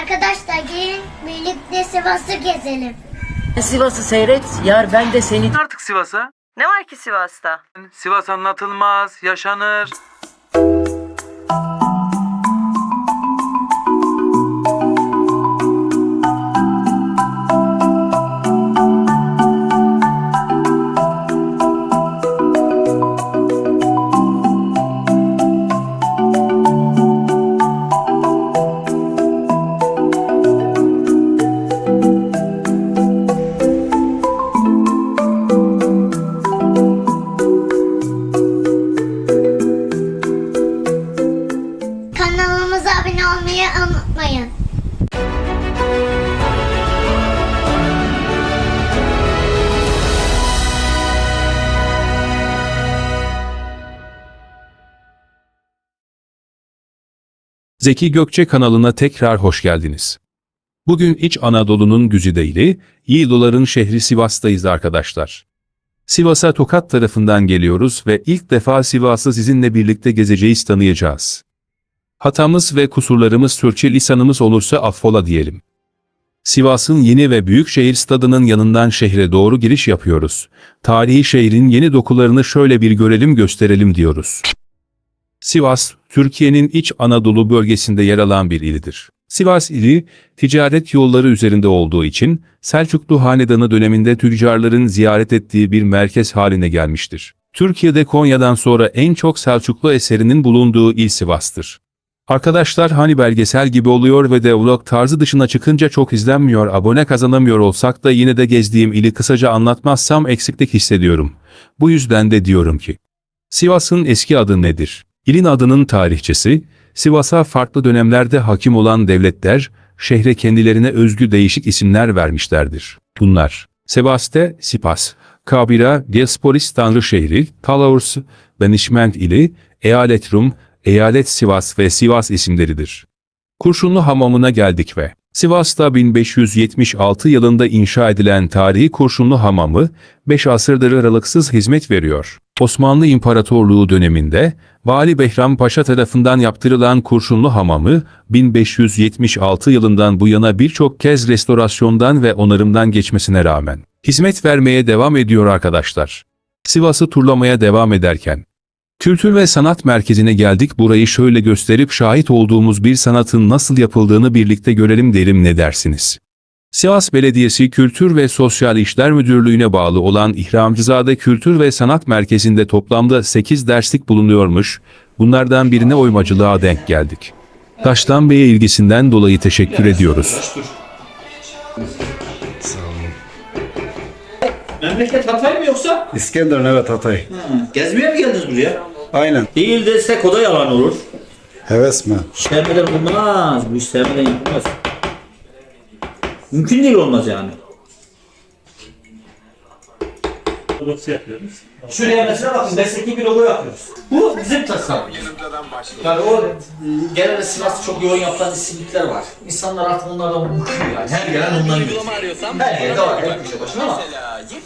Arkadaşlar gelin birlikte Sivas'ı gezelim. Sivas'ı seyret, yar ben de seni... artık Sivas'a. Ne var ki Sivas'ta? Sivas anlatılmaz, yaşanır. Kanalımıza abone olmayı unutmayın. Zeki Gökçe kanalına tekrar hoş geldiniz. Bugün İç Anadolu'nun güzideyli, Yiğidoların şehri Sivas'tayız arkadaşlar. Sivas'a Tokat tarafından geliyoruz ve ilk defa Sivas'ı sizinle birlikte gezeceğiz tanıyacağız. Hatamız ve kusurlarımız Türkçe lisanımız olursa affola diyelim. Sivas'ın yeni ve büyük şehir stadının yanından şehre doğru giriş yapıyoruz. Tarihi şehrin yeni dokularını şöyle bir görelim gösterelim diyoruz. Sivas, Türkiye'nin iç Anadolu bölgesinde yer alan bir ilidir. Sivas ili, ticaret yolları üzerinde olduğu için Selçuklu Hanedanı döneminde tüccarların ziyaret ettiği bir merkez haline gelmiştir. Türkiye'de Konya'dan sonra en çok Selçuklu eserinin bulunduğu il Sivas'tır. Arkadaşlar hani belgesel gibi oluyor ve de vlog tarzı dışına çıkınca çok izlenmiyor, abone kazanamıyor olsak da yine de gezdiğim ili kısaca anlatmazsam eksiklik hissediyorum. Bu yüzden de diyorum ki, Sivas'ın eski adı nedir? İlin adının tarihçesi, Sivas'a farklı dönemlerde hakim olan devletler, şehre kendilerine özgü değişik isimler vermişlerdir. Bunlar, Sebaste, Sipas, Kabira, Diasporis Tanrı Şehri, Talaurs, Benişment ili, Eyalet Rum, Eyalet Sivas ve Sivas isimleridir. Kurşunlu Hamamı'na geldik ve Sivas'ta 1576 yılında inşa edilen tarihi Kurşunlu Hamamı 5 asırdır aralıksız hizmet veriyor. Osmanlı İmparatorluğu döneminde Vali Behram Paşa tarafından yaptırılan Kurşunlu Hamamı 1576 yılından bu yana birçok kez restorasyondan ve onarımdan geçmesine rağmen hizmet vermeye devam ediyor arkadaşlar. Sivas'ı turlamaya devam ederken Kültür ve Sanat Merkezi'ne geldik burayı şöyle gösterip şahit olduğumuz bir sanatın nasıl yapıldığını birlikte görelim derim ne dersiniz? Sivas Belediyesi Kültür ve Sosyal İşler Müdürlüğü'ne bağlı olan İhramcızade Kültür ve Sanat Merkezi'nde toplamda 8 derslik bulunuyormuş, bunlardan birine oymacılığa denk geldik. Taştan Bey'e ilgisinden dolayı teşekkür ediyoruz. Memleket Hatay mı yoksa? İskenderun evet Hatay. Gezmeye mi geldiniz buraya? Aynen. Değil desek o da yalan olur. Heves mi? Sevmeden olmaz. Bu iş sevmeden yapılmaz. Mümkün değil olmaz yani. Şuraya mesela bakın mesleki bir logo yapıyoruz. Bu bizim tasarımımız. Yani o e, genelde Sivas'ta çok yoğun yapılan isimlikler var. İnsanlar artık onlardan bıkıyor yani. Her gelen ondan yiyor. Her yerde var. Her köşe başına ama.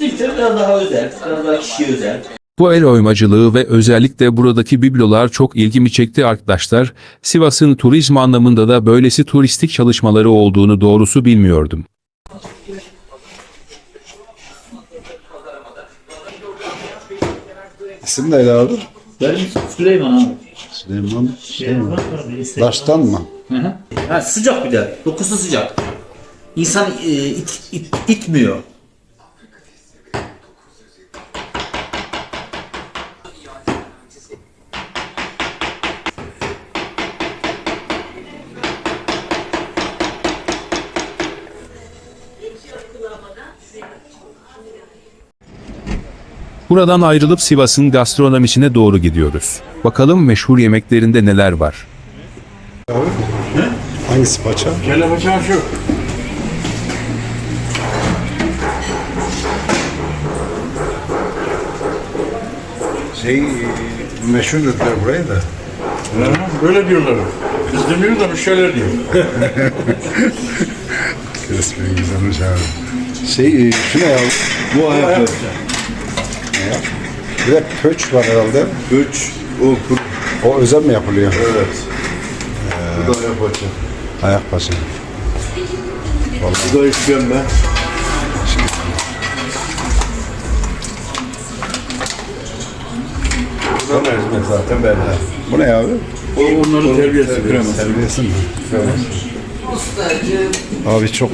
Biraz daha özel. Biraz daha kişiye özel. Bu el oymacılığı ve özellikle buradaki biblolar çok ilgimi çekti arkadaşlar. Sivas'ın turizm anlamında da böylesi turistik çalışmaları olduğunu doğrusu bilmiyordum. İsim neydi abi? Benim Süleyman abi. Süleyman. Şey mi? Daştan mı? Hı hı. Ha, sıcak bir de. Dokusu sıcak. İnsan e, it, it, itmiyor. Buradan ayrılıp Sivas'ın gastronomisine doğru gidiyoruz. Bakalım meşhur yemeklerinde neler var. Hangisi paça? Kelle bıçağı şu. Şey meşhur dediler burayı da. Ha, böyle diyorlar. Biz demiyoruz da müşteriler diyor. Resmen güzelmiş abi. Şey e, şu ne ya? Bu ayak. Ayak. Bir de pöç var herhalde. Üç, o. O özel mi yapılıyor? Evet. Bu da ayak paça. Ayak paça. Bu da gömme. Bu da mercimek zaten belli. Bu ne abi? O onların terbiyesi krema. Terbiyesi mi? Abi çok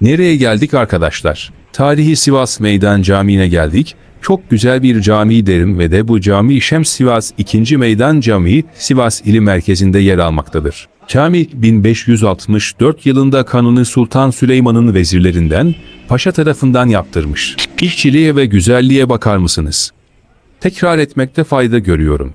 Nereye geldik arkadaşlar? Tarihi Sivas Meydan Camii'ne geldik. Çok güzel bir cami derim ve de bu cami Şems Sivas 2. Meydan Camii Sivas ili merkezinde yer almaktadır. Cami 1564 yılında Kanuni Sultan Süleyman'ın vezirlerinden paşa tarafından yaptırmış. İşçiliğe ve güzelliğe bakar mısınız? Tekrar etmekte fayda görüyorum.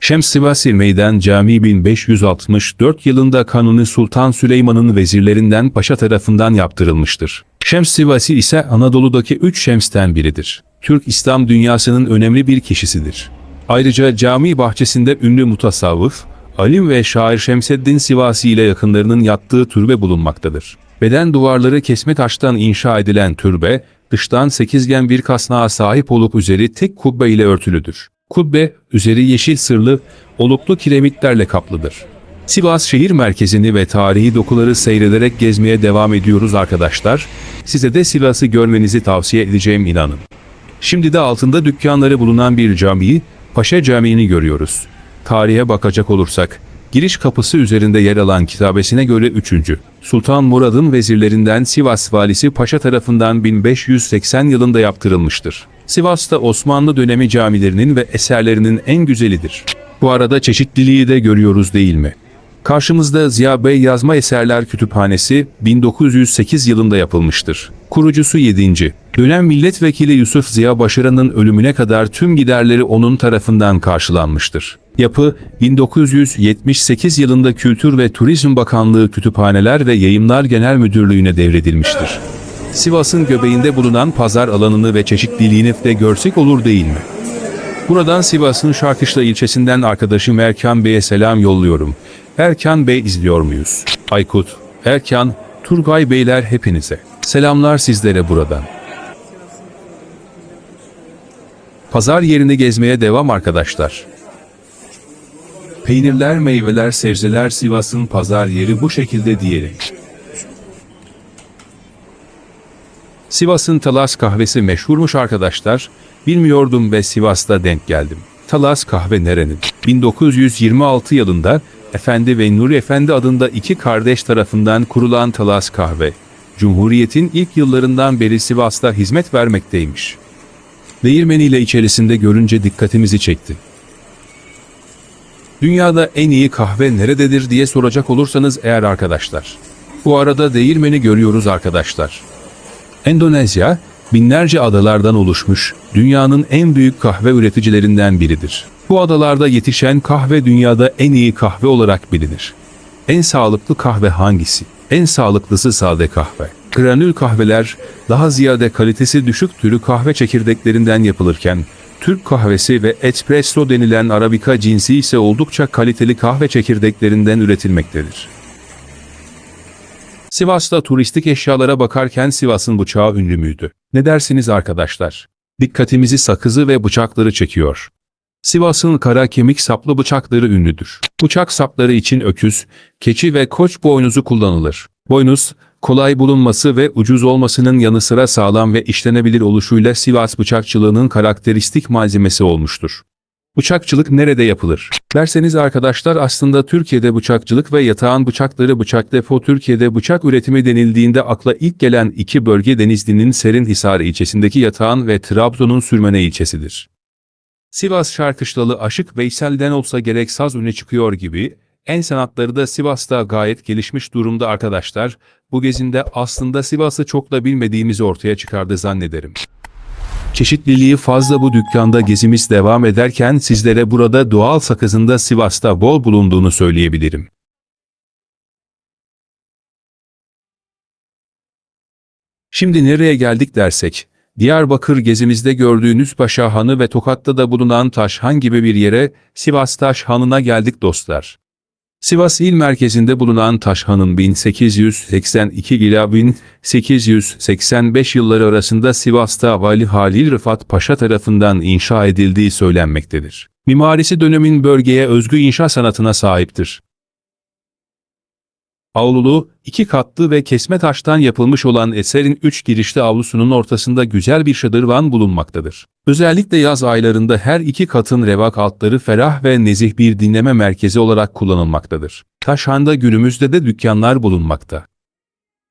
Şems Sivasi Meydan Camii 1564 yılında Kanuni Sultan Süleyman'ın vezirlerinden paşa tarafından yaptırılmıştır. Şems Sivasi ise Anadolu'daki üç Şems'ten biridir. Türk İslam dünyasının önemli bir kişisidir. Ayrıca cami bahçesinde ünlü mutasavvıf, alim ve şair Şemseddin Sivasi ile yakınlarının yattığı türbe bulunmaktadır. Beden duvarları kesme taştan inşa edilen türbe, dıştan sekizgen bir kasnağa sahip olup üzeri tek kubbe ile örtülüdür. Kubbe, üzeri yeşil sırlı, oluklu kiremitlerle kaplıdır. Sivas şehir merkezini ve tarihi dokuları seyrederek gezmeye devam ediyoruz arkadaşlar. Size de Sivas'ı görmenizi tavsiye edeceğim inanın. Şimdi de altında dükkanları bulunan bir camiyi, Paşa Camii'ni görüyoruz. Tarihe bakacak olursak, giriş kapısı üzerinde yer alan kitabesine göre 3. Sultan Murad'ın vezirlerinden Sivas valisi Paşa tarafından 1580 yılında yaptırılmıştır. Sivas'ta Osmanlı dönemi camilerinin ve eserlerinin en güzelidir. Bu arada çeşitliliği de görüyoruz değil mi? Karşımızda Ziya Bey Yazma Eserler Kütüphanesi 1908 yılında yapılmıştır. Kurucusu 7. Dönem milletvekili Yusuf Ziya Başaran'ın ölümüne kadar tüm giderleri onun tarafından karşılanmıştır. Yapı 1978 yılında Kültür ve Turizm Bakanlığı Kütüphaneler ve Yayımlar Genel Müdürlüğü'ne devredilmiştir. Sivas'ın göbeğinde bulunan pazar alanını ve çeşitliliğini de görsek olur değil mi? Buradan Sivas'ın Şarkışla ilçesinden arkadaşım Erkan Bey'e selam yolluyorum. Erkan Bey izliyor muyuz? Aykut, Erkan, Turgay Beyler hepinize. Selamlar sizlere buradan. Pazar yerini gezmeye devam arkadaşlar. Peynirler, meyveler, sebzeler Sivas'ın pazar yeri bu şekilde diyelim. Sivas'ın Talas kahvesi meşhurmuş arkadaşlar. Bilmiyordum ve Sivas'ta denk geldim. Talas kahve nerenin? 1926 yılında Efendi ve Nuri Efendi adında iki kardeş tarafından kurulan Talas kahve. Cumhuriyet'in ilk yıllarından beri Sivas'ta hizmet vermekteymiş. Değirmeniyle içerisinde görünce dikkatimizi çekti. Dünyada en iyi kahve nerededir diye soracak olursanız eğer arkadaşlar. Bu arada değirmeni görüyoruz arkadaşlar. Endonezya, binlerce adalardan oluşmuş, dünyanın en büyük kahve üreticilerinden biridir. Bu adalarda yetişen kahve dünyada en iyi kahve olarak bilinir. En sağlıklı kahve hangisi? En sağlıklısı sade kahve. Granül kahveler daha ziyade kalitesi düşük türü kahve çekirdeklerinden yapılırken, Türk kahvesi ve espresso denilen Arabica cinsi ise oldukça kaliteli kahve çekirdeklerinden üretilmektedir. Sivas'ta turistik eşyalara bakarken Sivas'ın bıçağı ünlü müydü? Ne dersiniz arkadaşlar? Dikkatimizi sakızı ve bıçakları çekiyor. Sivas'ın kara kemik saplı bıçakları ünlüdür. Bıçak sapları için öküz, keçi ve koç boynuzu kullanılır. Boynuz, kolay bulunması ve ucuz olmasının yanı sıra sağlam ve işlenebilir oluşuyla Sivas bıçakçılığının karakteristik malzemesi olmuştur. Bıçakçılık nerede yapılır? Derseniz arkadaşlar aslında Türkiye'de bıçakçılık ve yatağan bıçakları bıçak depo Türkiye'de bıçak üretimi denildiğinde akla ilk gelen iki bölge Denizli'nin Serinhisar ilçesindeki yatağan ve Trabzon'un Sürmene ilçesidir. Sivas Şarkışlalı Aşık Veysel'den olsa gerek saz öne çıkıyor gibi, en sanatları da Sivas'ta gayet gelişmiş durumda arkadaşlar, bu gezinde aslında Sivas'ı çok da bilmediğimizi ortaya çıkardı zannederim. Çeşitliliği fazla bu dükkanda gezimiz devam ederken sizlere burada doğal sakızın da Sivas'ta bol bulunduğunu söyleyebilirim. Şimdi nereye geldik dersek, Diyarbakır gezimizde gördüğünüz Paşa Hanı ve Tokat'ta da bulunan Taşhan gibi bir yere Sivas Taşhanı'na geldik dostlar. Sivas il merkezinde bulunan Taşhan'ın 1882 ila 1885 yılları arasında Sivas'ta Vali Halil Rıfat Paşa tarafından inşa edildiği söylenmektedir. Mimarisi dönemin bölgeye özgü inşa sanatına sahiptir. Avlulu, iki katlı ve kesme taştan yapılmış olan eserin üç girişli avlusunun ortasında güzel bir şadırvan bulunmaktadır. Özellikle yaz aylarında her iki katın revak altları ferah ve nezih bir dinleme merkezi olarak kullanılmaktadır. Taşhan'da günümüzde de dükkanlar bulunmakta.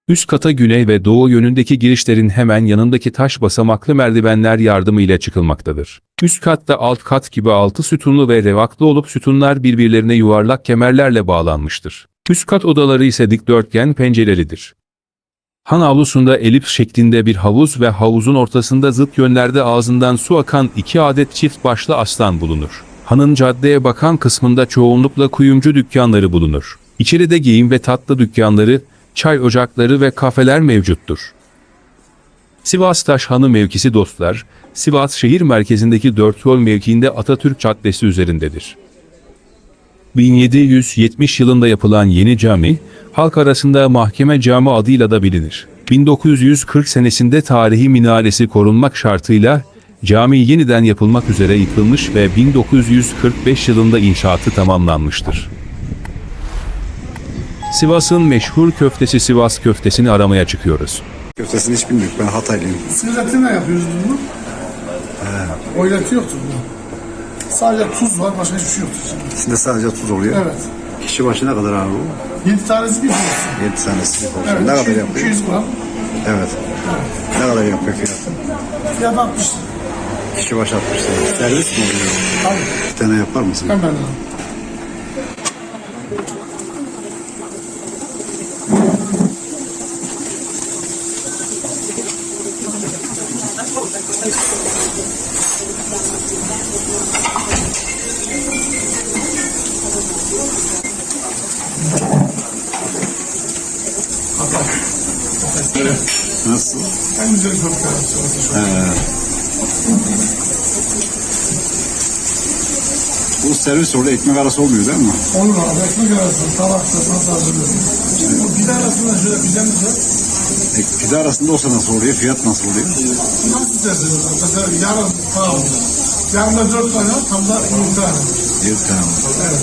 Üst kata güney ve doğu yönündeki girişlerin hemen yanındaki taş basamaklı merdivenler yardımıyla çıkılmaktadır. Üst katta alt kat gibi altı sütunlu ve revaklı olup sütunlar birbirlerine yuvarlak kemerlerle bağlanmıştır. Üst kat odaları ise dikdörtgen pencerelidir. Han avlusunda elips şeklinde bir havuz ve havuzun ortasında zıt yönlerde ağzından su akan iki adet çift başlı aslan bulunur. Hanın caddeye bakan kısmında çoğunlukla kuyumcu dükkanları bulunur. İçeride giyim ve tatlı dükkanları, çay ocakları ve kafeler mevcuttur. Sivas Taşhanı mevkisi dostlar, Sivas şehir merkezindeki dört yol mevkiinde Atatürk Caddesi üzerindedir. 1770 yılında yapılan yeni cami, halk arasında Mahkeme Cami adıyla da bilinir. 1940 senesinde tarihi minaresi korunmak şartıyla cami yeniden yapılmak üzere yıkılmış ve 1945 yılında inşaatı tamamlanmıştır. Sivas'ın meşhur köftesi Sivas köftesini aramaya çıkıyoruz. Köftesini hiç bilmiyorum. Ben Hataylıyım. Sığırlatıyla yapıyoruz bunu. Oylati yoktur bu. Sadece tuz var, başka hiçbir şey yoktur. içinde. Sadece tuz oluyor. Evet. Kişi başı ne kadar abi bu? 7 tanesi bir porsiyon. 7 tanesi. Evet, ne kadar 200, yapıyor? 200 gram. Evet. Ne kadar yapıyor fiyat? Fiyat 60 lira. Kişi başı 60 lira. Servis mi oluyor? Tabii. Bir tane yapar mısın? Hemen En güzel arası. Bu servis orada ekmek arası olmuyor değil mi? Olur abi, ekmek arası, tabakta nasıl hazırlıyoruz? Şimdi bu pide arasında şöyle pidemiz var. E, pide arasında olsa nasıl oluyor? Fiyat nasıl oluyor? Nasıl isterseniz? Mesela yarım tamam. Yarımda 4 tane, tam da 7 tane. 7 tane. Evet.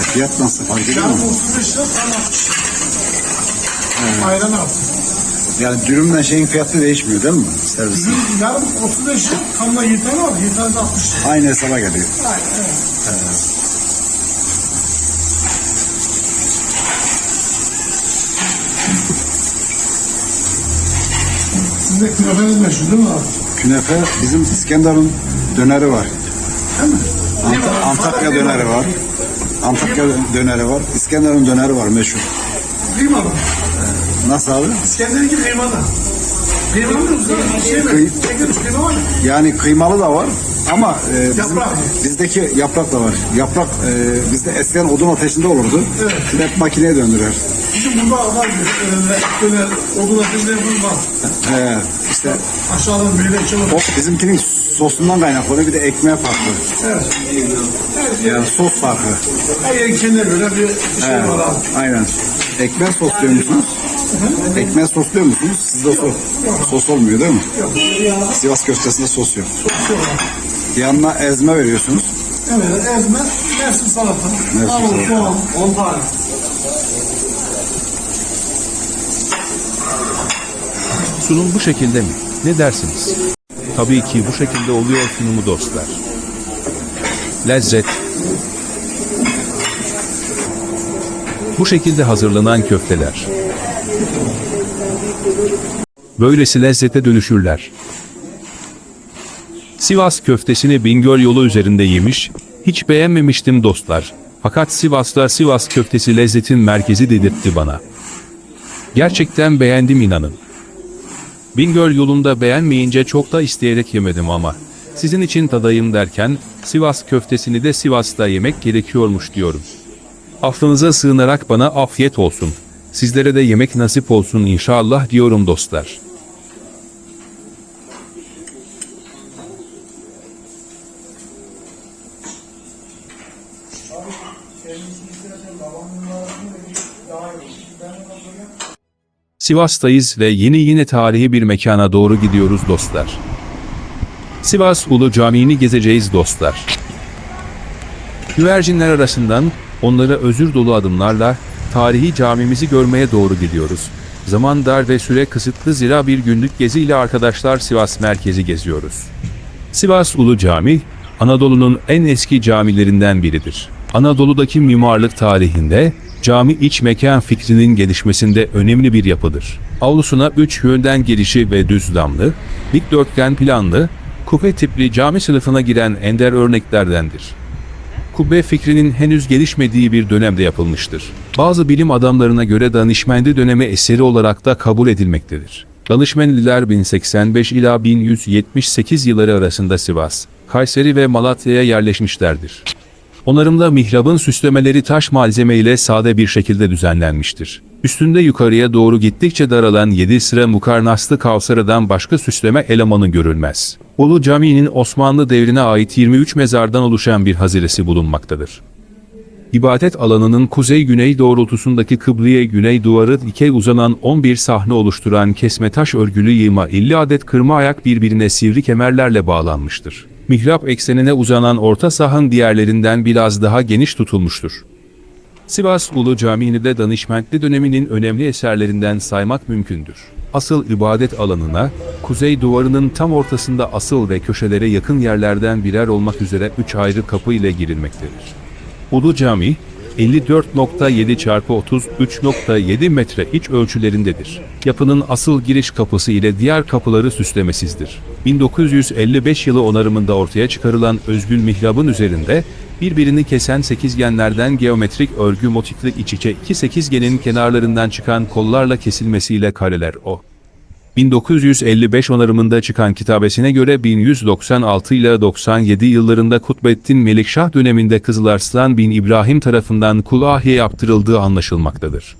E, fiyat nasıl? Fark ediyor mu? 35 lira, tam 60 lira. Ayran altı. Yani dürümle şeyin fiyatı değişmiyor değil mi? Servisin. Bizim yarım 35 lira, 7 tane var. 7 tane de 60 lira. Aynı hesaba geliyor. Aynen, evet. Sizde künefeniz meşhur değil mi abi? Künefe bizim İskenderun döneri var. Ant- Antakya döneri var. Antakya döneri var. İskenderun döneri var meşhur. Kıymalı. Nasıl abi? İskender'inki kıymalı. Kıymalı mı? Şey mi? Kıy- Çekilmiş kıyma var ya. Yani kıymalı da var ama e, bizim, Yaprak. bizdeki yaprak da var. Yaprak e, bizde eskiden odun ateşinde olurdu. Evet. Şimdi hep makineye döndürer. Bizim burada var öyle, böyle odun ateşinde yapılır var. He, işte Aşağıdan böyle içe o bizimkinin sosundan kaynaklanıyor bir de ekmeğe farklı. Evet. Her, Yani sos farkı. her yerin kendine göre bir şey var abi. aynen. Ekmeğe sosluyor musunuz? Ekmeğe sosluyor musunuz? Sizde sos, sos olmuyor değil mi? Yok. Sivas köftesinde sos yok. Yok abi. Yanına ezme veriyorsunuz. Evet, ezme, mersin salata. Mersin Marul, salata. soğan, 10 tane. Sunum bu şekilde mi? Ne dersiniz? Tabii ki bu şekilde oluyor sunumu dostlar. Lezzet. Bu şekilde hazırlanan köfteler. Böylesi lezzete dönüşürler. Sivas köftesini Bingöl yolu üzerinde yemiş, hiç beğenmemiştim dostlar. Fakat Sivas'ta Sivas köftesi lezzetin merkezi dedirtti bana. Gerçekten beğendim inanın. Bingöl yolunda beğenmeyince çok da isteyerek yemedim ama. Sizin için tadayım derken Sivas köftesini de Sivas'ta yemek gerekiyormuş diyorum. Affınıza sığınarak bana afiyet olsun. Sizlere de yemek nasip olsun inşallah diyorum dostlar. Sivas'tayız ve yeni yine tarihi bir mekana doğru gidiyoruz dostlar. Sivas Ulu Camii'ni gezeceğiz dostlar. Güvercinler arasından onlara özür dolu adımlarla tarihi camimizi görmeye doğru gidiyoruz. Zaman dar ve süre kısıtlı zira bir günlük gezi ile arkadaşlar Sivas merkezi geziyoruz. Sivas Ulu Cami, Anadolu'nun en eski camilerinden biridir. Anadolu'daki mimarlık tarihinde cami iç mekan fikrinin gelişmesinde önemli bir yapıdır. Avlusuna üç yönden girişi ve düz damlı, dikdörtgen planlı, kupe tipli cami sınıfına giren ender örneklerdendir. Kubbe fikrinin henüz gelişmediği bir dönemde yapılmıştır. Bazı bilim adamlarına göre Danışmendi dönemi eseri olarak da kabul edilmektedir. Danışmenliler 1085 ila 1178 yılları arasında Sivas, Kayseri ve Malatya'ya yerleşmişlerdir. Onarımda mihrabın süslemeleri taş malzeme ile sade bir şekilde düzenlenmiştir. Üstünde yukarıya doğru gittikçe daralan 7 sıra mukarnaslı kavsaradan başka süsleme elemanı görülmez. Ulu Camii'nin Osmanlı devrine ait 23 mezardan oluşan bir haziresi bulunmaktadır. İbadet alanının kuzey-güney doğrultusundaki kıbleye güney duvarı dikey uzanan 11 sahne oluşturan kesme taş örgülü yığma 50 adet kırma ayak birbirine sivri kemerlerle bağlanmıştır. Mihrap eksenine uzanan orta sahan diğerlerinden biraz daha geniş tutulmuştur. Sivas Ulu Camii'ni de Danışmentli döneminin önemli eserlerinden saymak mümkündür. Asıl ibadet alanına, kuzey duvarının tam ortasında asıl ve köşelere yakın yerlerden birer olmak üzere üç ayrı kapı ile girilmektedir. Ulu Cami, 54.7 çarpı 33.7 metre iç ölçülerindedir. Yapının asıl giriş kapısı ile diğer kapıları süslemesizdir. 1955 yılı onarımında ortaya çıkarılan özgün mihrabın üzerinde birbirini kesen sekizgenlerden geometrik örgü motifli iç içe iki sekizgenin kenarlarından çıkan kollarla kesilmesiyle kareler o. 1955 onarımında çıkan kitabesine göre 1196 ile 97 yıllarında Kutbettin Melikşah döneminde Kızılarslan bin İbrahim tarafından Kulahiye yaptırıldığı anlaşılmaktadır.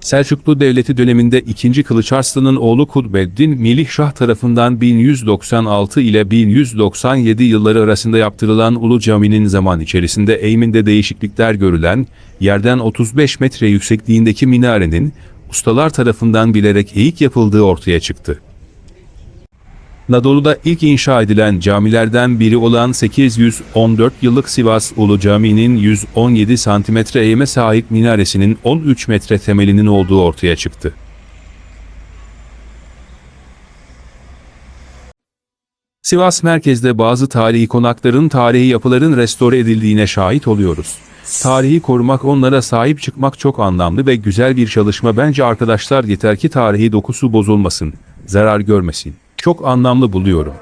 Selçuklu Devleti döneminde 2. Kılıç Arslan'ın oğlu Kutbeddin Melikşah tarafından 1196 ile 1197 yılları arasında yaptırılan Ulu Cami'nin zaman içerisinde eğiminde değişiklikler görülen, yerden 35 metre yüksekliğindeki minarenin, ustalar tarafından bilerek eğik yapıldığı ortaya çıktı. Anadolu'da ilk inşa edilen camilerden biri olan 814 yıllık Sivas Ulu Camii'nin 117 santimetre eğime sahip minaresinin 13 metre temelinin olduğu ortaya çıktı. Sivas merkezde bazı tarihi konakların tarihi yapıların restore edildiğine şahit oluyoruz. Tarihi korumak onlara sahip çıkmak çok anlamlı ve güzel bir çalışma bence arkadaşlar yeter ki tarihi dokusu bozulmasın, zarar görmesin. Çok anlamlı buluyorum.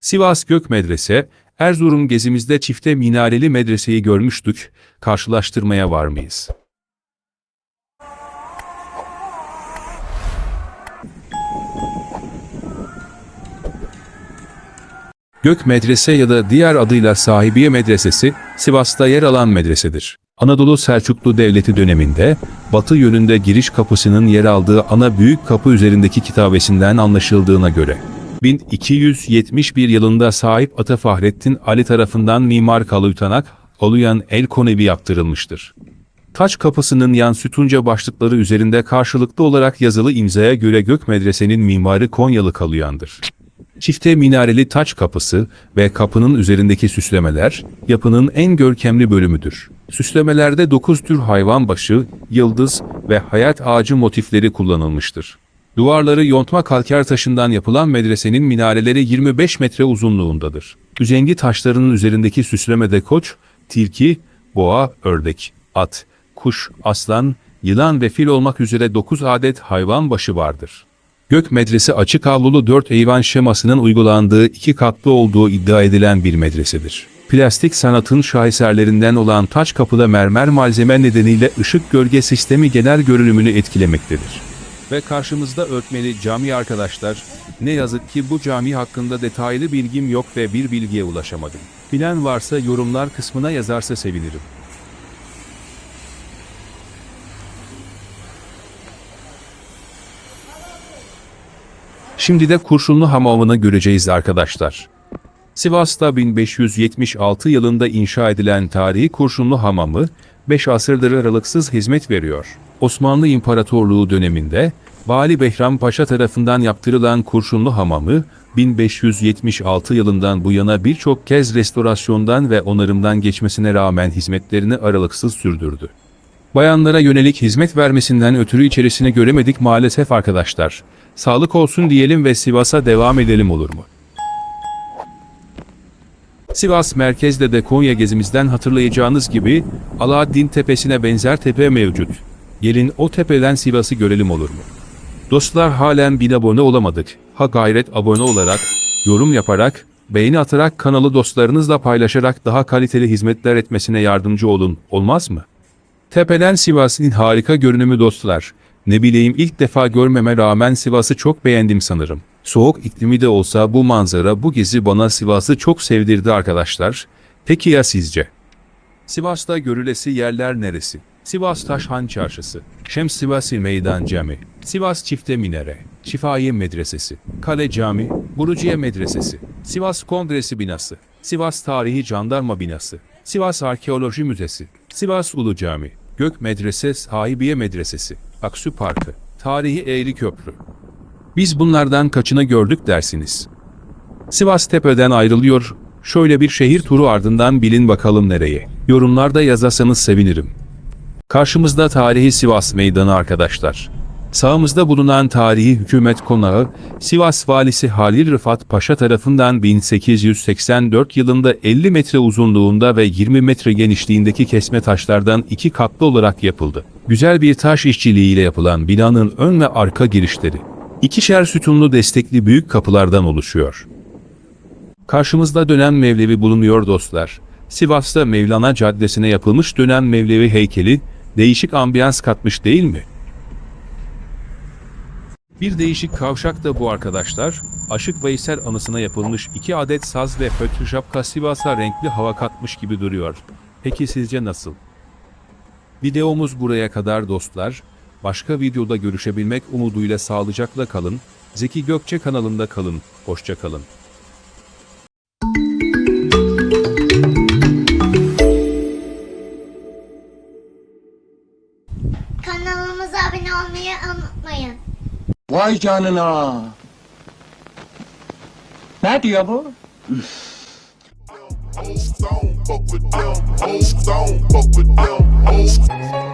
Sivas Gök Medrese, Erzurum gezimizde çifte minareli medreseyi görmüştük, karşılaştırmaya var mıyız? Gök Medrese ya da diğer adıyla Sahibiye Medresesi, Sivas'ta yer alan medresedir. Anadolu Selçuklu Devleti döneminde, batı yönünde giriş kapısının yer aldığı ana büyük kapı üzerindeki kitabesinden anlaşıldığına göre, 1271 yılında sahip Ata Fahrettin Ali tarafından mimar Kaluytanak, Oluyan El Konevi yaptırılmıştır. Taç kapısının yan sütunca başlıkları üzerinde karşılıklı olarak yazılı imzaya göre Gök Medrese'nin mimarı Konyalı Kaluyan'dır. Çifte minareli taç kapısı ve kapının üzerindeki süslemeler yapının en görkemli bölümüdür. Süslemelerde 9 tür hayvan başı, yıldız ve hayat ağacı motifleri kullanılmıştır. Duvarları yontma kalker taşından yapılan medresenin minareleri 25 metre uzunluğundadır. Üzengi taşlarının üzerindeki süslemede koç, tilki, boğa, ördek, at, kuş, aslan, yılan ve fil olmak üzere 9 adet hayvan başı vardır. Gök medrese açık avlulu 4 eyvan şemasının uygulandığı iki katlı olduğu iddia edilen bir medresedir. Plastik sanatın şaheserlerinden olan taç kapıda mermer malzeme nedeniyle ışık gölge sistemi genel görünümünü etkilemektedir. Ve karşımızda örtmeli cami arkadaşlar, ne yazık ki bu cami hakkında detaylı bilgim yok ve bir bilgiye ulaşamadım. Bilen varsa yorumlar kısmına yazarsa sevinirim. Şimdi de Kurşunlu Hamamı'nı göreceğiz arkadaşlar. Sivas'ta 1576 yılında inşa edilen tarihi Kurşunlu Hamamı, 5 asırdır aralıksız hizmet veriyor. Osmanlı İmparatorluğu döneminde Vali Behram Paşa tarafından yaptırılan Kurşunlu Hamamı, 1576 yılından bu yana birçok kez restorasyondan ve onarımdan geçmesine rağmen hizmetlerini aralıksız sürdürdü. Bayanlara yönelik hizmet vermesinden ötürü içerisine göremedik maalesef arkadaşlar. Sağlık olsun diyelim ve Sivas'a devam edelim olur mu? Sivas merkezde de Konya gezimizden hatırlayacağınız gibi Alaaddin Tepesi'ne benzer tepe mevcut. Gelin o tepeden Sivas'ı görelim olur mu? Dostlar halen bin abone olamadık. Ha gayret abone olarak, yorum yaparak, beğeni atarak kanalı dostlarınızla paylaşarak daha kaliteli hizmetler etmesine yardımcı olun, olmaz mı? Tepeden Sivas'ın harika görünümü dostlar. Ne bileyim ilk defa görmeme rağmen Sivas'ı çok beğendim sanırım. Soğuk iklimi de olsa bu manzara bu gezi bana Sivas'ı çok sevdirdi arkadaşlar. Peki ya sizce? Sivas'ta görülesi yerler neresi? Sivas Taşhan Çarşısı, Şems Sivasi Meydan Cami, Sivas Çifte Minare, Şifaye Medresesi, Kale Cami, Buruciye Medresesi, Sivas Kongresi Binası, Sivas Tarihi Jandarma Binası, Sivas Arkeoloji Müzesi, Sivas Ulu Cami, Gök Medrese Sahibiye Medresesi, Aksu Parkı, Tarihi Eğri Köprü. Biz bunlardan kaçını gördük dersiniz. Sivas Tepe'den ayrılıyor, şöyle bir şehir turu ardından bilin bakalım nereye. Yorumlarda yazarsanız sevinirim. Karşımızda tarihi Sivas Meydanı arkadaşlar. Sağımızda bulunan tarihi hükümet konağı, Sivas valisi Halil Rıfat Paşa tarafından 1884 yılında 50 metre uzunluğunda ve 20 metre genişliğindeki kesme taşlardan iki katlı olarak yapıldı. Güzel bir taş işçiliğiyle yapılan binanın ön ve arka girişleri, ikişer sütunlu destekli büyük kapılardan oluşuyor. Karşımızda dönem Mevlevi bulunuyor dostlar. Sivas'ta Mevlana Caddesi'ne yapılmış dönem Mevlevi heykeli değişik ambiyans katmış değil mi? Bir değişik kavşak da bu arkadaşlar. Aşık Veysel anısına yapılmış iki adet saz ve fötr şapka Sivas'a renkli hava katmış gibi duruyor. Peki sizce nasıl? Videomuz buraya kadar dostlar. Başka videoda görüşebilmek umuduyla sağlıcakla kalın. Zeki Gökçe kanalında kalın. Hoşça kalın. Vay canına. Ne diyor bu? Them.